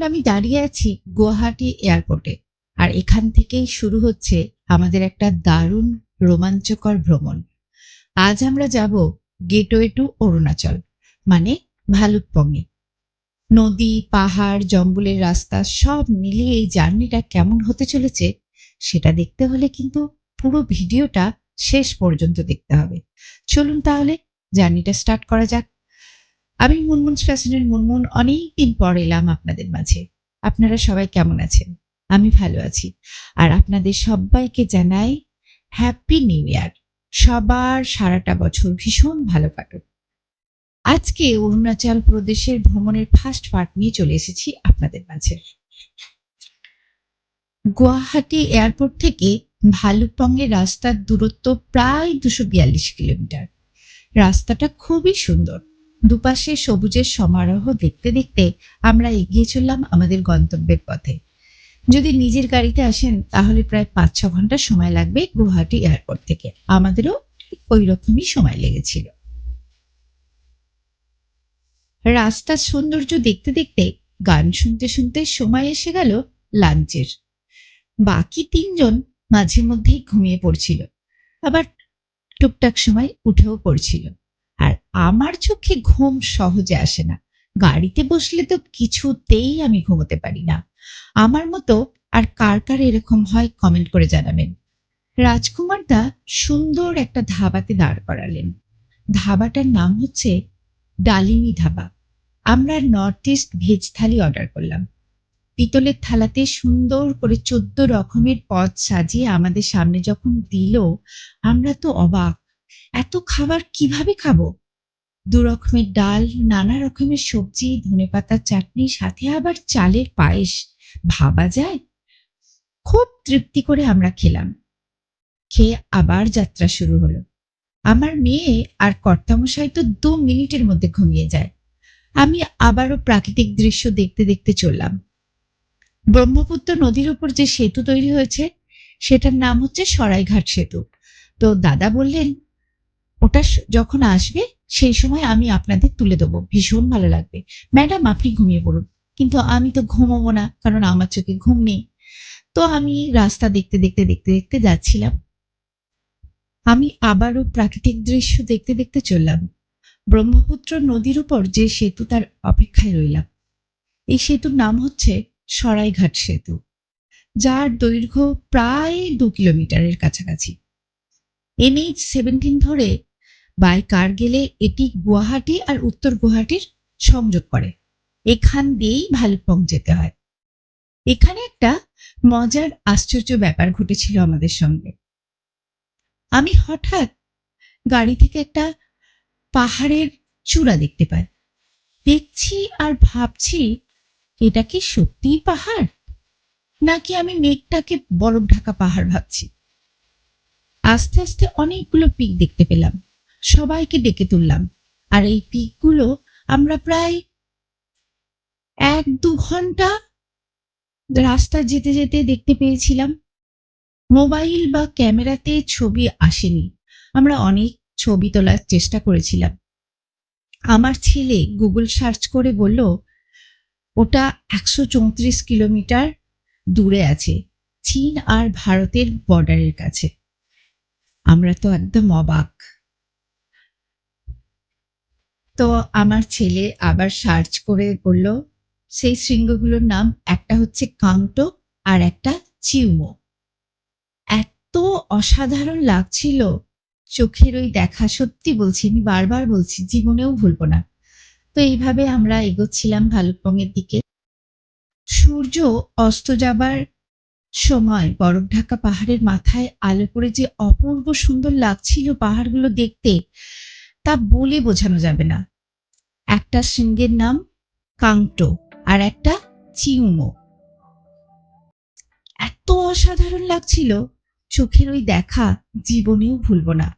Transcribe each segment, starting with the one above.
এখন আমি দাঁড়িয়ে আছি গুয়াহাটি এয়ারপোর্টে। আর এখান থেকেই শুরু হচ্ছে আমাদের একটা দারুণ রোমাঞ্চকর ভ্রমণ। আজ আমরা যাব গেটওয়ে টু অরুণাচল মানে ভালুকপঙ্গে নদী, পাহাড়, জঙ্গলের রাস্তা সব মিলিয়ে এই জার্নিটা কেমন হতে চলেছে, সেটা দেখতে হলে কিন্তু পুরো ভিডিওটা শেষ পর্যন্ত দেখতে হবে। চলুন তাহলে জার্নিটা স্টার্ট করা যাক। আমি মুনমুন ফ্যাশনের মুনমুন অনেক দিন পর এলাম আপনাদের মাঝে। আপনারা সবাই কেমন আছেন? আমি ভালো আছি। আর আপনাদের সবাইকে জানাই হ্যাপি নিউ ইয়ার সবার সারাটা বছর ভীষণ ভালো কাটুক। আজকে অরুণাচল প্রদেশের ভ্রমণের ফার্স্ট পার্ট নিয়ে চলে এসেছি আপনাদের মাঝে। গুয়াহাটি এয়ারপোর্ট থেকে ভালুকপঙ্গের রাস্তার দূরত্ব প্রায় দুশো বিয়াল্লিশ কিলোমিটার। রাস্তাটা খুবই সুন্দর। দুপাশে সবুজের সমারোহ দেখতে দেখতে আমরা এগিয়ে চললাম আমাদের গন্তব্যের পথে। যদি নিজের গাড়িতে আসেন, তাহলে প্রায় পাঁচ ছ ঘণ্টা সময় লাগবে গুয়াহাটি এয়ারপোর্ট থেকে। আমাদেরও ওই রকমই সময় লেগেছিল। রাস্তার সৌন্দর্য দেখতে দেখতে, গান শুনতে শুনতে সময় এসে গেল লাঞ্চের। বাকি তিনজন মাঝে মধ্যেই ঘুমিয়ে পড়ছিল। আবার টুকটাক সময় উঠেও পড়ছিল। আমার চোখে ঘুম সহজে আসে না। গাড়িতে বসলে তো কিছুতেই আমি ঘুমোতে পারি না। আমার মতো আর কার কার এরকম হয় কমেন্ট করে জানাবেন। রাজকুমার দা সুন্দর একটা ধাবাতে দাঁড় করালেন। ধাবাটার নাম হচ্ছে ডালিমি ধাবা। আমরা north east veg thali order করলাম। পিতলের থালাতে সুন্দর করে চোদ্দ রকমের পদ সাজিয়ে আমাদের সামনে যখন দিল, আমরা তো অবাক। এত খাবার কীভাবে খাব? দু রকমের ডাল, নানা রকমের সবজি ধনেপাতার চাটনি, সাথে আবার চালের পায়েস। ভাবা যায়? খুব তৃপ্তি করে আমরা খেলাম। খেয়ে আবার যাত্রা শুরু হলো। আমার মেয়ে আর কর্তামশাই তো দু মিনিটের মধ্যে ঘুমিয়ে যায়। আমি আবারও প্রাকৃতিক দৃশ্য দেখতে দেখতে চললাম। ব্রহ্মপুত্র নদীর উপর যে সেতু তৈরি হয়েছে, সেটার নাম হচ্ছে সরাইঘাট সেতু। তো দাদা বললেন, ওটা যখন আসবে সেই সময় আমি আপনাদের তুলে দেবো। ভীষণ ভালো লাগবে। ম্যাডাম, আপনি ঘুমিয়ে পড়ুন। কিন্তু আমি তো ঘুমাবো না, কারণ আমার চোখে ঘুম নেই। তো আমি রাস্তা দেখতে দেখতে দেখতে দেখতে যাচ্ছিলাম। আমি আবারও প্রাকৃতিক দৃশ্য দেখতে দেখতে চললাম। ব্রহ্মপুত্র নদীর উপর যে সেতু, তার অপেক্ষায় রইলাম। এই সেতুর নাম হচ্ছে সরাইঘাট সেতু, যার দৈর্ঘ্য প্রায় দু কিলোমিটারের কাছাকাছি। এনএইচ সেভেন্টিন ধরে বাই কার গেলে এটি গুয়াহাটি আর উত্তর গুয়াহাটির সংযোগ করে। এখান দিয়েই ভালুকপং যেতে হয়। এখানে একটা মজার আশ্চর্য ব্যাপার ঘটেছিল আমাদের সঙ্গে। আমি হঠাৎ গাড়ি থেকে একটা পাহাড়ের চূড়া দেখতে পাই। দেখছি আর ভাবছি, এটা কি সত্যিই পাহাড়? নাকি আমি মেঘটাকে বরফ ঢাকা পাহাড় ভাবছি? আস্তে আস্তে অনেকগুলো পিক দেখতে পেলাম। সবাইকে ডেকে তুললাম। আর এই পিকগুলো আমরা প্রায় এক দু ঘণ্টা রাস্তা যেতে যেতে দেখতে পেয়েছিলাম। মোবাইল বা ক্যামেরাতে ছবি আসেনি। আমরা অনেক ছবি তোলার চেষ্টা করেছিলাম। আমার ছেলে গুগল সার্চ করে বলল, ওটা একশো চৌত্রিশ কিলোমিটার দূরে আছে, চীন আর ভারতের বর্ডারের কাছে। আমরা তো একদম অবাক। তো আমার ছেলে আবার সার্চ করে বলল, সেই শৃঙ্গগুলোর নাম একটা হচ্ছে কাংটো আর একটা চিউমো। এত অসাধারণ লাগছিল। চোখের ওই দেখা সত্যি বলছি, আমি বারবার বলছি, জীবনেও ভুলবো না। তো এইভাবে আমরা এগোচ্ছিলাম ভালুকপংয়ের দিকে। সূর্য অস্ত যাবার সময় বরফ ঢাকা পাহাড়ের মাথায় আলো করে যে অপূর্ব সুন্দর লাগছিল পাহাড়গুলো দেখতে, তা বলে বোঝানো যাবে না। একটা শৃঙ্গের নাম কাংটো আর একটা চিউমো। এত অসাধারণ লাগছিল, চোখের ওই দেখা জীবনেও ভুলবো না।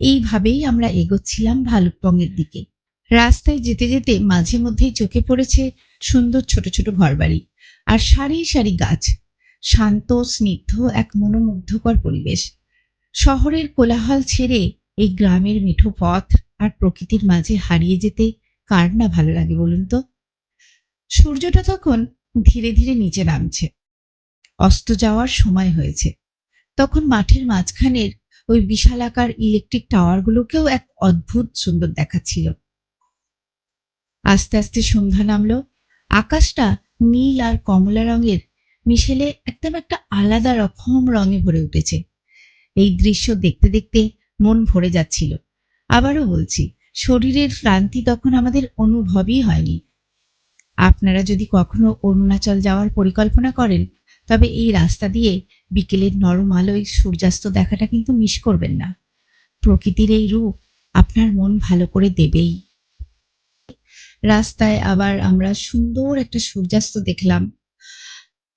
এইভাবেই আমরা এগোচ্ছিলাম ভালুকপংয়ের দিকে। রাস্তায় যেতে যেতে মাঝে মধ্যেই চোখে পড়েছে সুন্দর ছোট ছোট ঘরবাড়ি আর সারি সারি গাছ। শান্ত, স্নিগ্ধ এক মনোমুগ্ধকর পরিবেশ। শহরের কোলাহল ছেড়ে এই গ্রামের মিঠো পথ আর প্রকৃতির মাঝে হারিয়ে যেতে কার না ভালো লাগে বলুন তো? সূর্যটা তখন ধীরে ধীরে নিচে নামছে। অস্ত যাওয়ার সময় হয়েছে। তখন মাঠের মাঝখানের ওই বিশালাকার ইলেকট্রিক টাওয়ারগুলোকেও এক অদ্ভুত সুন্দর দেখাচ্ছিল। আস্তে আস্তে সন্ধ্যা নামলো। আকাশটা নীল আর কমলা রঙের মিশেলে একদম একটা আলাদা রকম রঙে ভরে উঠেছে। এই দৃশ্য দেখতে দেখতে মন ভরে যাচ্ছিল। আবারও বলছি শরীরের ক্লান্তি তখন আমাদের অনুভবই হয়নি। আপনারা যদি কখনো অরুণাচল যাওয়ার পরিকল্পনা করেন, তবে এই রাস্তা দিয়ে বিকেলের নরম আলোয় সূর্যাস্ত দেখাটা কিন্তু মিস করবেন না। প্রকৃতির এই রূপ আপনার মন ভালো করে দেবেই। রাস্তায় আবার আমরা সুন্দর একটা সূর্যাস্ত দেখলাম।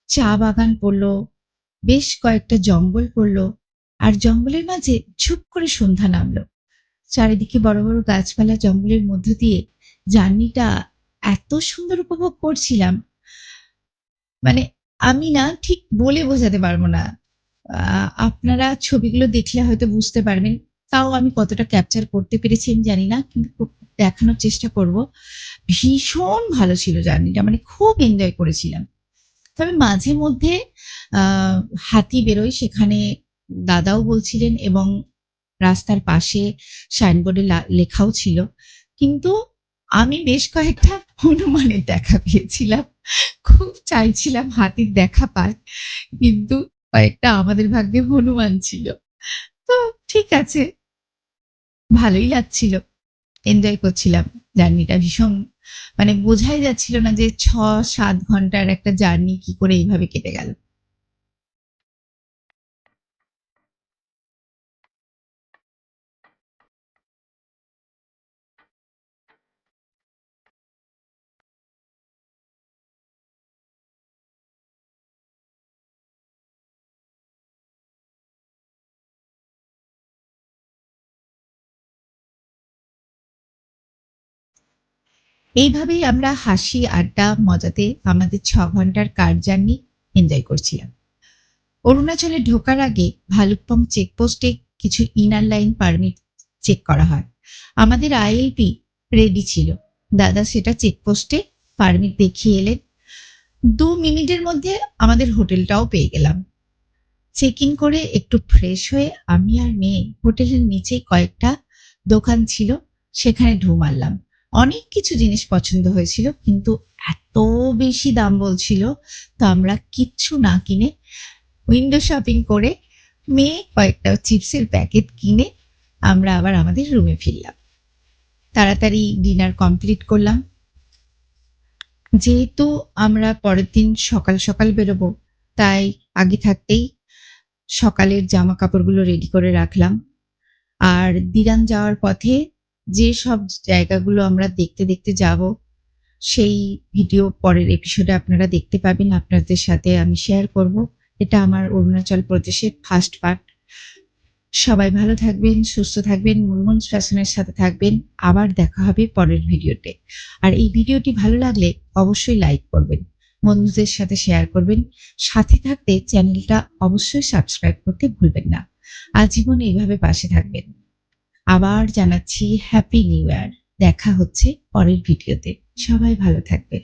চা বাগান পড়ল, বেশ কয়েকটা জঙ্গল পড়ল, আর জঙ্গলের মাঝে ঝুপ করে সন্ধ্যা নামলো। চারিদিকে বড় বড় গাছপালা জঙ্গলের মধ্য দিয়ে জার্নিটা এত সুন্দর উপভোগ করছিলাম। মানে আমি না ঠিক বলে বোঝাতে পারব না। আপনারা ছবিগুলো দেখলে হয়তো বুঝতে পারবেন তাও আমি কতটা ক্যাপচার করতে পেরেছি আমি জানি না, কিন্তু দেখানোর চেষ্টা করব। ভীষণ ভালো ছিল জার্নিটা মানে খুব এনজয় করেছিলাম। তবে মাঝে মধ্যে হাতি বেরোয়, সেখানে দাদাও বলছিলেন এবং রাস্তার পাশে সাইনবোর্ডে লেখাও ছিল। কিন্তু আমি বেশ কয়েকটা হনুমানের দেখা পেয়েছিলাম। খুব চাইছিলাম হাতির দেখা পাই, কিন্তু কয়েকটা আমাদের ভাগ্যে হনুমান ছিল। তো ঠিক আছে, ভালোই লাগছিল। এনজয় করছিলাম জার্নিটা ভীষণ। মানে বোঝাই যাচ্ছিল না যে ছ সাত ঘণ্টার একটা জার্নি কি করে এইভাবে কেটে গেল। এইভাবেই আমরা হাসি, আড্ডা, মজাতে আমাদের ছ ঘণ্টার কার জার্নি এনজয় করছিলাম। অরুণাচলে ঢোকার আগে ভালুকপং চেকপোস্টে কিছু ইনার লাইন পারমিট চেক করা হয়। আমাদের আইএলপি রেডি ছিল। দাদা সেটা চেকপোস্টে পারমিট দেখিয়ে এলেন। দু মিনিটের মধ্যে আমাদের হোটেলটাও পেয়ে গেলাম। চেক ইন করে একটু ফ্রেশ হয়ে আমি আর মেয়ে হোটেলের নিচে কয়েকটা দোকান ছিল, সেখানে ঢু মারলাম। অনেক কিছু জিনিস পছন্দ হয়েছিল, কিন্তু এত বেশি দাম বলছিল তো আমরা কিচ্ছু না কিনে উইন্ডো শপিং করে মেয়ে কয়েকটা চিপসের প্যাকেট কিনে আমরা আবার আমাদের রুমে ফিরলাম। তাড়াতাড়ি ডিনার কমপ্লিট করলাম। যেহেতু আমরা পরের দিন সকাল সকাল বেরোবো, তাই আগে থাকতেই সকালের জামা কাপড়গুলো রেডি করে রাখলাম। আর দিরান যাওয়ার পথে যে সব জায়গাগুলো আমরা দেখতে দেখতে যাব, সেই ভিডিও পরের এপিসোডে আপনারা দেখতে পাবেন। আপনাদের সাথে আমি শেয়ার করব। এটা আমার অরুণাচল প্রদেশের ফার্স্ট পার্ট সবাই ভালো থাকবেন, সুস্থ থাকবেন, মুনমুন শাসনের সাথে থাকবেন। আবার দেখা হবে পরের ভিডিওতে। আর এই ভিডিওটি ভালো লাগলে অবশ্যই লাইক করবেন, বন্ধুদের সাথে শেয়ার করবেন। সাথে থাকতে চ্যানেলটা অবশ্যই সাবস্ক্রাইব করতে ভুলবেন না। আজীবন এইভাবে পাশে থাকবেন। আবার জানাচ্ছি হ্যাপি নিউ ইয়ার দেখা হচ্ছে পরের ভিডিওতে। সবাই ভালো থাকবেন।